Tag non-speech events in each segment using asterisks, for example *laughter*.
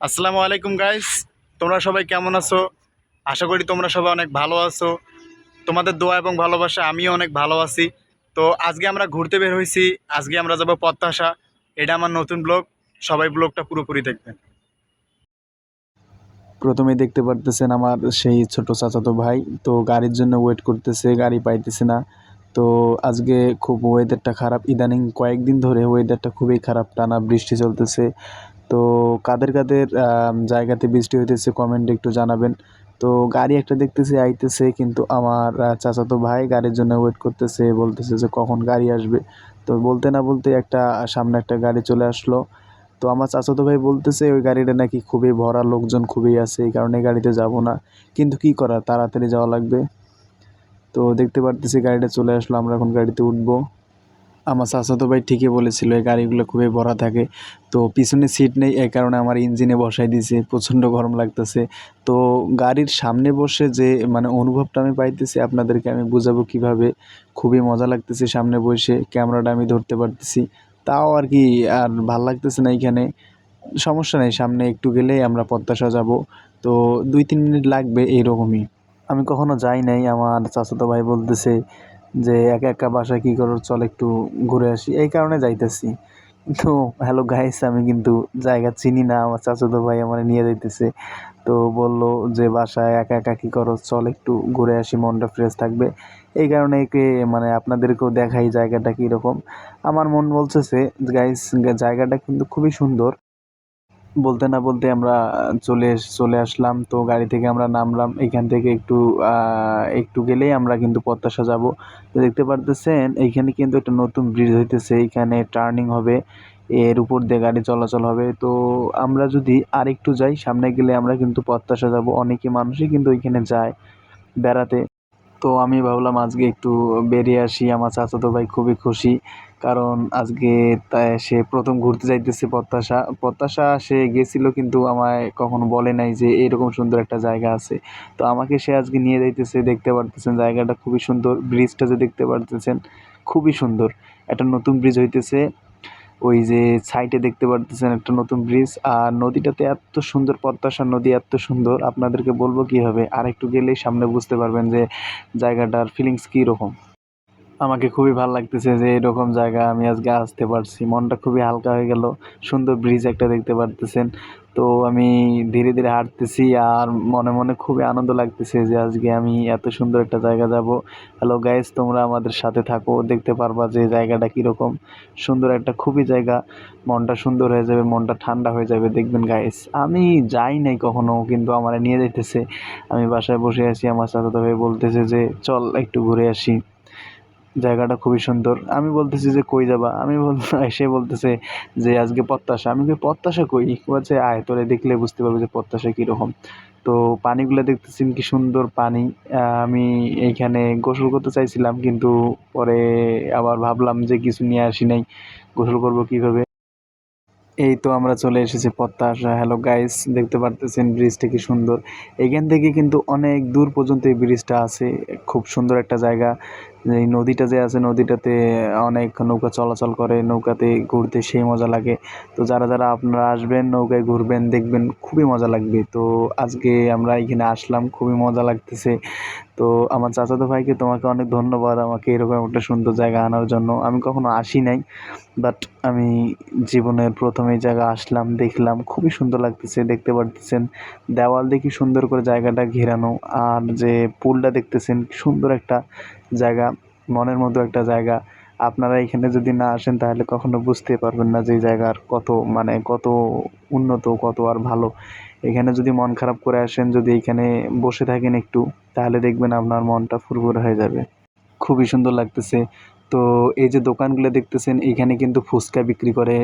আসসালামু আলাইকুম গাইস তোমরা সবাই কেমন আছো? আশা করি তোমরা সবাই অনেক ভালো আছো। তোমাদের দোয়া এবং ভালোবাসা আমিও অনেক ভালো আছি। তো আজকে আমরা ঘুরতে বের হয়েছি। আজকে আমরা যাব প্রত্যাশা এটা আমার নতুন ব্লগ। সবাই ব্লগটা পুরোপুরি দেখবেন। প্রথমে দেখতে পারতেছেন আমার সেই ছোট চাচাতো ভাই। তো গাড়ির জন্য ওয়েট করতেছে, গাড়ি পাইতেছে না। তো আজকে খুব ওয়েদারটা খারাপ। ইদানিং কয়েকদিন ধরে ওয়েদারটা খুবই খারাপ। টানা বৃষ্টি চলতেছে। তো কাদের কাদের জায়গাতে বৃষ্টি হইতেছে কমেন্টে একটু জানাবেন। তো গাড়ি একটা দেখতেছে, আইতেছে কিন্তু আমার চাচাতো ভাই গাড়ির জন্য ওয়েট করতেছে, বলতেছে যে কখন গাড়ি আসবে। তো বলতে না বলতে একটা, সামনে একটা গাড়ি চলে আসলো। তো আমার চাচাতো ভাই বলতেছে, ওই গাড়িটা নাকি খুবই ভরা, লোকজন খুবই আছে, এই কারণে গাড়িতে যাব না। কিন্তু কি করা তাড়াতাড়ি যাওয়া লাগবে। তো দেখতে পারতেছি গাড়িটা চলে আসলো, আমরা এখন গাড়িতে উঠবো। আমার চাচাতো ভাই ঠিকই বলেছিল, এই গাড়িগুলো খুবই ভরা থাকে। তো পিছনে সিট নেই, এই কারণে আমার ইঞ্জিনে বসাই দিয়েছে প্রচণ্ড গরম লাগতেছে। তো গাড়ির সামনে বসে যে মানে অনুভবটা আমি পাইতেছি, আপনাদেরকে আমি বোঝাবো কীভাবে। খুবই মজা লাগতেছে সামনে বসে, ক্যামেরাটা আমি ধরতে পারতেছি। তাও আর কি, আর ভালো লাগতেছে না এইখানে সমস্যা নেই, সামনে একটু গেলেই আমরা প্রত্যাশা যাব। তো দুই তিন মিনিট লাগবে এইরকমই। আমি কখনো যাই নাই, আমার চাচাতো ভাই বলতেছে যে একা একা বাসায় কী করো, চল একটু ঘুরে আসি। এই কারণে যাইতেছি। তো হ্যালো গাইস আমি কিন্তু জায়গা চিনি না, আমার চাচাতো ভাই আমার নিয়ে যাইতেছে। তো বলল যে, বাসায় একা একা কী করো, চল একটু ঘুরে আসি, মনটা ফ্রেশ থাকবে। এই কারণে একে মানে আপনাদেরকেও দেখাই জায়গাটা কীরকম। আমার মন বলতেছে গাইস জায়গাটা কিন্তু খুবই সুন্দর। বলতে না বলতে আমরা চলে চলে আসলাম। তো গাড়ি থেকে আমরা নামলাম। এখান থেকে একটু একটু গেলেই আমরা কিন্তু প্রত্যাশা যাব। তো দেখতে পারতেছেন এইখানে কিন্তু একটা নতুন ব্রিজ হইতেছে। এইখানে টার্নিং হবে। এর উপর দিয়ে গাড়ি চলাচল হবে। তো আমরা যদি আরেকটু যাই, সামনে গেলে আমরা কিন্তু প্রত্যাশা যাব। অনেকে মানুষই কিন্তু ওইখানে যায় বেড়াতে। তো আমি ভাবলাম আজকে একটু বেরিয়ে আসি। আমার চাচাতো ভাই খুবই খুশি। কারণ আজকে তাই সে প্রথম ঘুরতে যাইতেছে প্রত্যাশা। প্রত্যাশা সে গেছিল কিন্তু আমায় কখনো বলে নাই যে এরকম সুন্দর একটা জায়গা আছে। তো আমাকে সে আজকে নিয়ে যাইতেছে, দেখতে পারতেছেন জায়গাটা খুবই সুন্দর ব্রিজটা যে দেখতে পারতেছেন খুবই সুন্দর। একটা নতুন ব্রিজ হইতেছে, ওই যে সাইডে দেখতে পারতেছেন একটা নতুন ব্রিজ আর নদীটাতে এত সুন্দর, প্রত্যাশা নদী এত সুন্দর, আপনাদেরকে বলব কীভাবে? আর একটু গেলেই সামনে বুঝতে পারবেন যে জায়গাটার ফিলিংস কী রকম আমাকে খুবই ভালো লাগতেছে যে এরকম জায়গা আমি আজকে আসতে পারছি। মনটা খুবই হালকা হয়ে গেল, সুন্দর ব্রিজ একটা দেখতে পারতেছেন। তো আমি ধীরে ধীরে হাঁটতেছি আর মনে মনে খুবই আনন্দ লাগতেছে যে আজকে আমি এত সুন্দর একটা জায়গা যাব। হ্যালো গাইস তোমরা আমাদের সাথে থাকো, দেখতে পারবা যে জায়গাটা কীরকম। সুন্দর একটা খুবই জায়গা, মনটা সুন্দর হয়ে যাবে, মনটা ঠান্ডা হয়ে যাবে, দেখবেন গাইস আমি যাই নাই কখনো, কিন্তু আমার নিয়ে যাইতেছে। আমি বাসায় বসে আছি, আমার সাথে ভাই বলতেছে যে, চল একটু ঘুরে আসি। জায়গাটা খুবই সুন্দর। আমি বলতেছি যে কই যাবা? আমি বল *laughs* সে বলতেছে যে আজকে প্রত্যাশা আমি কই প্রত্যাশা কই? বলছে, আয়, তোরে দেখলে বুঝতে পারবে যে প্রত্যাশা কীরকম। তো পানিগুলো দেখতেছেন কি সুন্দর পানি। আমি এইখানে গোসল করতে চাইছিলাম, কিন্তু পরে আবার ভাবলাম যে কিছু নিয়ে আসি নাই। গোসল করব কীভাবে? এই তো আমরা চলে এসেছি প্রত্যাশা হ্যালো গাইস দেখতে পারতেছেন ব্রিজটা কি সুন্দর। এখান থেকে কিন্তু অনেক দূর পর্যন্ত এই ব্রিজটা আছে। খুব সুন্দর একটা জায়গা। এই নদীটা যে আছে, নদীটাতে অনেক নৌকা চলাচল করে, নৌকাতে ঘুরতে সেই মজা লাগে। তো যারা যারা আপনারা আসবেন, নৌকায় ঘুরবেন, দেখবেন খুবই মজা লাগবে। তো আজকে আমরা এখানে আসলাম, খুবই মজা লাগতেছে। তো আমার চাচাতো ভাইকে তোমাকে অনেক ধন্যবাদ আমাকে এরকম একটা সুন্দর জায়গা আনার জন্য। আমি কখনো আসি নাই বাট আমি জীবনের প্রথম এই জায়গা আসলাম, দেখলাম, খুবই সুন্দর লাগতেছে, দেখতে পারতেছেন। দেওয়াল দেখি সুন্দর করে জায়গাটা ঘেরানো, আর যে পুলটা দেখতেছেন সুন্দর একটা জায়গা, মনের মতো একটা জায়গা। আপনারা এখানে যদি না আসেন, তাহলে কখনো বুঝতে পারবেন না যে জায়গার কত মানে কত উন্নত, কত আর ভালো। এখানে যদি মন খারাপ করে আসেন, যদি এখানে বসে থাকেন একটু, তাহলে দেখবেন আপনার মনটা ফুরফুরে হয়ে যাবে। খুবই সুন্দর লাগতেছে। তো এই যে দোকানগুলো দেখতেছেন, এখানে কিন্তু ফুচকা বিক্রি করে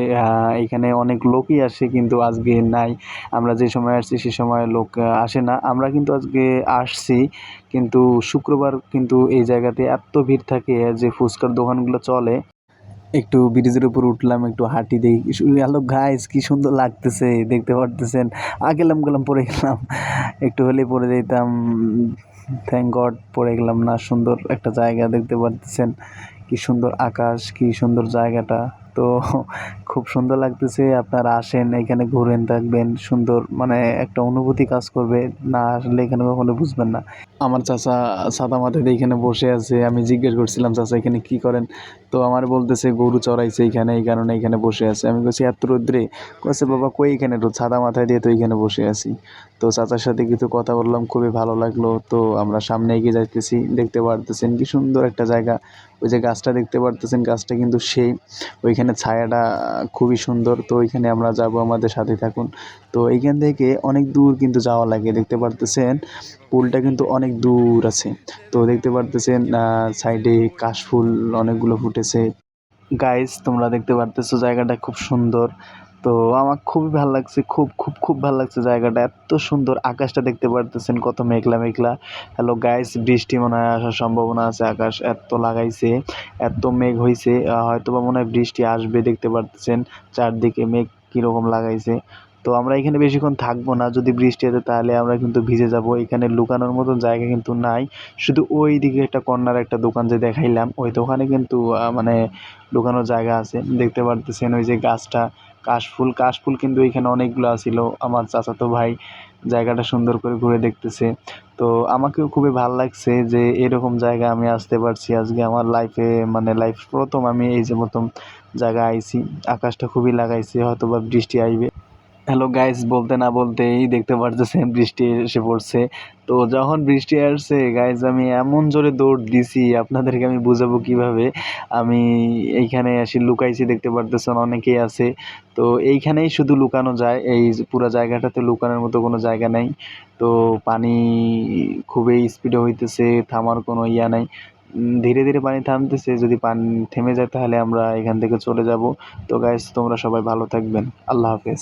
এখানে অনেক লোকই আসে কিন্তু আজকে নাই। আমরা যে সময় আসছি সে সময় লোক আসে না। আমরা কিন্তু আজকে আসছি, কিন্তু শুক্রবার কিন্তু এই জায়গাতে এত ভিড় থাকে যে ফুচকার দোকানগুলো চলে। একটু ব্রিজের উপর উঠলাম, একটু হাঁটি দেখি হ্যালো গাইস কি সুন্দর লাগতেছে, দেখতে পারতেছেন। আ গেলাম পড়ে গেলাম। একটু হলেই পরে যেতাম। থ্যাংক গড পড়ে গেলাম না, সুন্দর একটা জায়গা দেখতে পারতেছেন। কি সুন্দর আকাশ কি সুন্দর জায়গাটা। তো খুব সুন্দর লাগতেছে, আপনারা আসেন, এখানে ঘুরেন থাকবেন সুন্দর মানে একটা অনুভূতি কাজ করবে, না আসলে এখানে কখনো বুঝবেন না। আমার চাচা সাদা দিয়ে এখানে বসে আছে, আমি জিজ্ঞেস করছিলাম, চাচা, এখানে কি করেন? তো আমার বলতেছে, গরু চড়াইছে এখানে, এই কারণে এখানে বসে আছে। আমি বলছি এত রোদ্রে? কয়েছে বাবা, কই এখানে রোদ? সাদা মাথায় দিয়ে তো এখানে বসে আছি। তো চাচার সাথে কিছু কথা বললাম, খুবই ভালো লাগল। তো আমরা সামনে এগিয়ে যাইতেছি, দেখতে পারতেছেন কি সুন্দর একটা জায়গা। ওই যে গাছটা দেখতে পারতেছেন, গাছটা কিন্তু সেই, ওইখানে ছায়াটা খুবই সুন্দর। তো ওইখানে আমরা যাব, আমাদের সাথে থাকুন। তো এইখান থেকে অনেক দূর কিন্তু যাওয়া লাগে, দেখতে পারতেছেন? পুলটা কিন্তু অনেক দূর আছে। তো দেখতে পারতেছেন সাইডে কাশফুল অনেকগুলো ফুটেছে। গাইস তোমরা দেখতে পারতেছো জায়গাটা খুব সুন্দর। তো আমার খুবই ভালো লাগছে, খুব খুব খুব ভালো লাগছে জায়গাটা। এত সুন্দর আকাশটা দেখতে পারতেছেন, কত মেঘলা মেঘলা। হ্যালো গাইস বৃষ্টি মনে হয় আসার সম্ভাবনা আছে, আকাশ এত লাগাইছে, এত মেঘ হয়েছে হয়তো বা মনে হয় বৃষ্টি আসবে দেখতে পারতেছেন, চারদিকে মেঘ কীরকম লাগাইছে। তো আমরা এখানে বেশিক্ষণ থাকব না, যদি বৃষ্টি আসে তাহলে আমরা কিন্তু ভিজে যাব। এখানে লুকানোর মতন জায়গা কিন্তু নাই, শুধু ওই দিকে একটা কর্নার, একটা দোকান যে দেখাইলাম, ওই দোকানে কিন্তু মানে লুকানোর জায়গা আছে, দেখতে পারতেছেন ওই যে গাছটা। কাশফুল কাশফুল কিন্তু এখানে অনেকগুলো ছিল আমার চাচাতো ভাই জায়গাটা সুন্দর করে ঘুরে দেখতেছে। তো আমাকেও খুবই ভালো লাগছে যে এরকম জায়গা আমি আসতে পারছি আজকে। আমার লাইফে মানে লাইফ প্রথম আমি এই যে প্রথম জায়গা আইছি। আকাশটা খুবই লাগাইছে হয়তো বা বৃষ্টি আইবে। হ্যালো গাইস বলতে না বলতেই দেখতে পারতেছেন বৃষ্টি এসে পড়ছে। তো যখন বৃষ্টি আসছে গাইস আমি এমন জোরে দৌড় দিছি, আপনাদেরকে আমি বুঝাবো কীভাবে। আমি এইখানে এসে লুকাইছি, দেখতে পারতেছেন অনেকেই আছে। তো এইখানেই শুধু লুকানো যায়, এই পুরো জায়গাটাতে লুকানোর মতো কোনো জায়গা নেই। তো পানি খুবই স্পিডে হইতেছে, থামার কোনো ইয়া নাই। ধীরে ধীরে পানি থামতেছে, যদি পানি থেমে যায় তাহলে আমরা এখান থেকে চলে যাব। তো গাইস তোমরা সবাই ভালো থাকবেন। আল্লাহ হাফেজ।